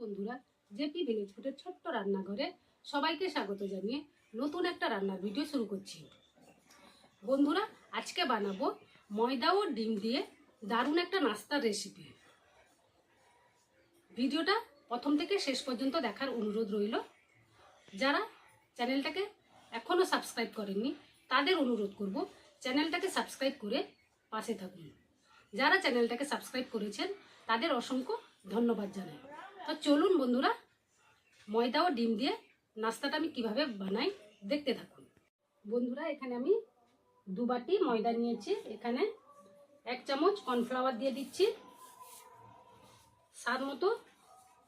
বন্ধুরা, JP village ফুডের ছোট্ট রান্নাঘরে সবাইকে স্বাগত জানিয়ে নতুন একটা রান্নার ভিডিও শুরু করছি। বন্ধুরা, আজকে বানাবো ময়দা ও ডিম দিয়ে দারুণ একটা নাস্তার রেসিপি ভিডিওটা প্রথম থেকে শেষ পর্যন্ত দেখার অনুরোধ রইল। যারা চ্যানেলটাকে এখনও সাবস্ক্রাইব করেননি, তাদের অনুরোধ করব চ্যানেলটাকে সাবস্ক্রাইব করে পাশে থাকুন। যারা চ্যানেলটাকে সাবস্ক্রাইব করেছেন, তাদের অসংখ্য ধন্যবাদ জানাই। তো চলুন বন্ধুরা ময়দা ও ডিম দিয়ে নাস্তাটা আমি কীভাবে বানাই দেখতে থাকুন। বন্ধুরা, এখানে আমি দু বাটি ময়দা নিয়েছি। এখানে এক চামচ কর্নফ্লাওয়ার দিয়ে দিচ্ছি। স্বাদ মতো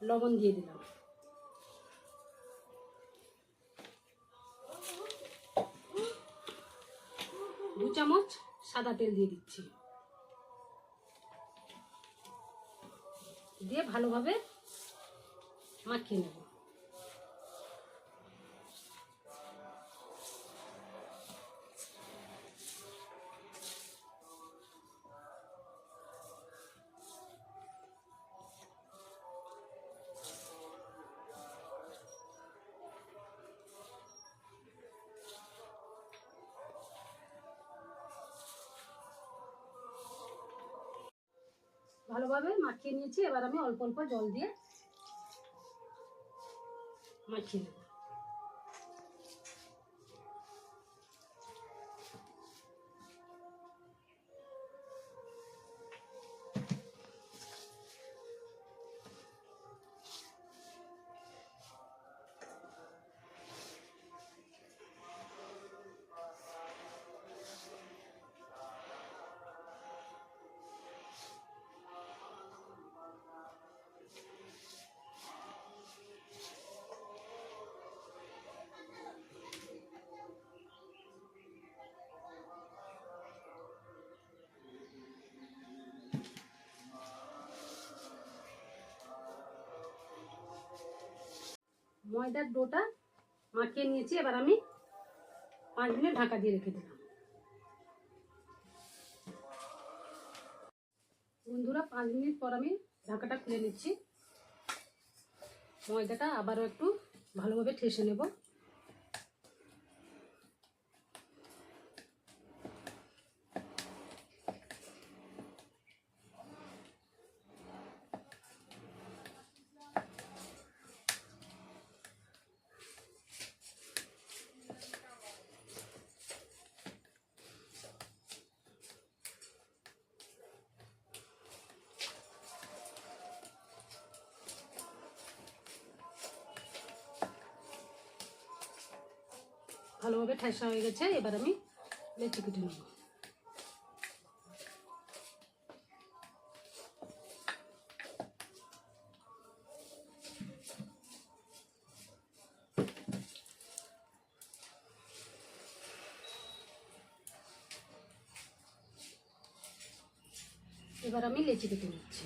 লবণ দিয়ে দিলাম। দু চামচ সাদা তেল দিয়ে দিচ্ছি। দিয়ে ভালোভাবে মাখিয়ে নেব। ভালোভাবে মাখিয়ে নিয়েছি এবার আমি অল্প অল্প জল দিয়ে মাখিয়ে ময়দার ডোটা মাখিয়ে নিয়েছি, এবার আমি পাঁচ মিনিট ঢাকা দিয়ে রেখে দিলাম। বন্ধুরা, পাঁচ মিনিট পর আমি ঢাকাটা খুলে নিচ্ছি। ময়দাটা আবারও একটু ভালোভাবে ঠেসে নেব। ভালোভাবে ঠেসা হয়ে গেছে এবার আমি লেচি কেটে নেব। এবার আমি লেচি কেটে নিচ্ছি।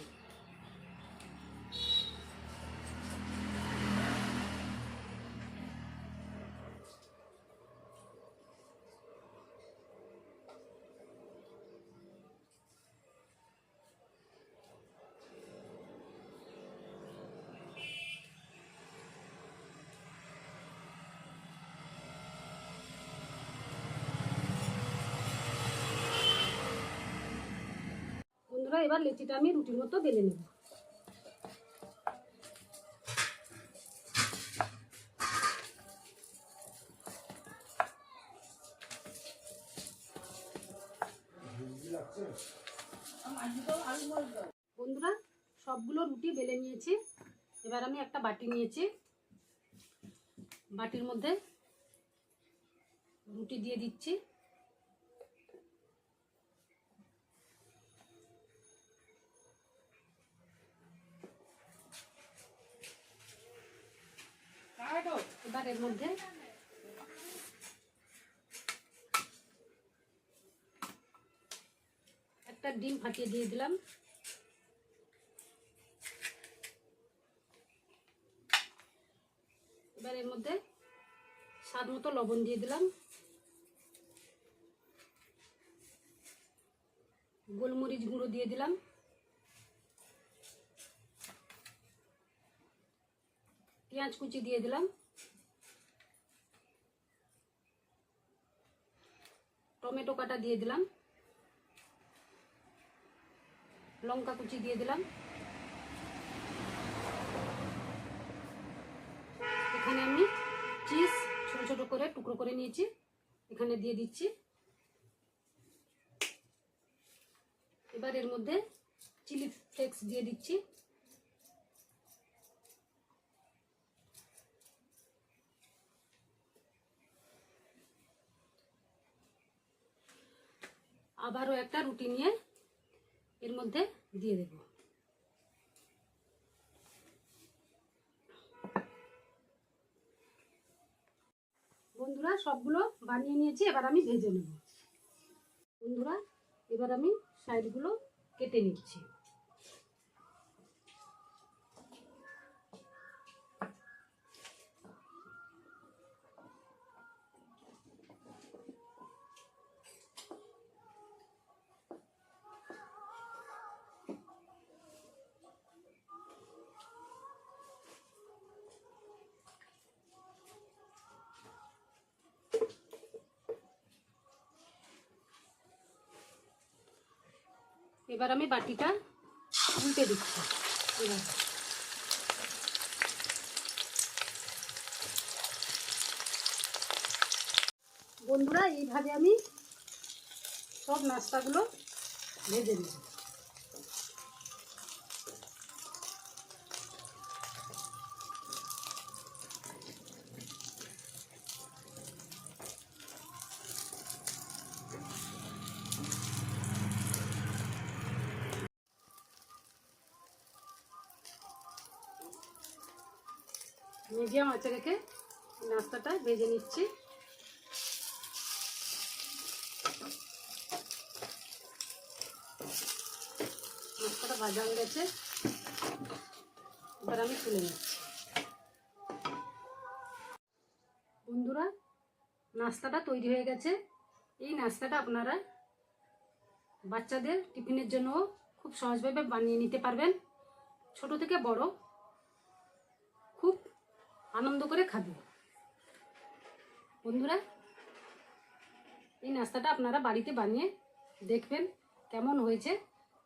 বন্ধুরা, এবার লেচিটা আমি রুটির মতো বেলে নেব। বন্ধুরা, সবগুলো রুটি বেলে নিয়েছি। এবার আমি একটা বাটি নিয়েছি। বাটির মধ্যে রুটি দিয়ে দিচ্ছি। এর মধ্যে? একটা ডিম ফাটিয়ে দিয়ে দিলাম। এবার এর মধ্যে স্বাদ মতো লবণ দিয়ে দিলাম। গোলমরিচ গুঁড়ো দিয়ে দিলাম। পেঁয়াজ কুচি দিয়ে দিলাম। টমেটো কাটা দিয়ে দিলাম। লঙ্কা কুচি দিয়ে দিলাম। এখানে আমি চিজ ছোট ছোট করে টুকরো করে নিয়েছি। এখানে দিয়ে দিচ্ছি। এবার এর মধ্যে চিলি ফ্লেক্স দিয়ে দিচ্ছি। আবারও একটা রুটি নিয়ে এর মধ্যে দিয়ে দেব। বন্ধুরা, সবগুলো বানিয়ে নিয়েছি, এবার আমি ভেজে নেব। বন্ধুরা, এবার আমি সাইডগুলো কেটে নিচ্ছি। এবার আমি বাটিটা উল্টে দিচ্ছি। এবার। বন্ধুরা এইভাবে আমি সব নাস্তাগুলো ভেজে নেব মিডিয়াম আঁচে রেখে নাস্তাটা ভেজে নিচ্ছি। নাস্তাটা ভাজা হয়ে গেছে। এবার আমি তুলে নিচ্ছি। বন্ধুরা, নাস্তাটা তৈরি হয়ে গেছে। এই নাস্তাটা আপনারা বাচ্চাদের টিফিনের জন্য খুব সহজভাবে বানিয়ে নিতে পারবেন। ছোট থেকে বড় আনন্দ করে খাবে। বন্ধুরা, এই নাস্তাটা আপনারা বাড়িতে বানিয়ে দেখবেন কেমন হয়েছে।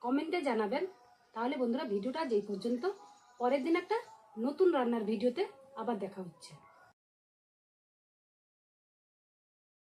কমেন্টে জানাবেন। তাহলে বন্ধুরা, ভিডিওটা যেই পর্যন্ত, পরের দিন একটা নতুন রান্নার ভিডিওতে আবার দেখা হচ্ছে।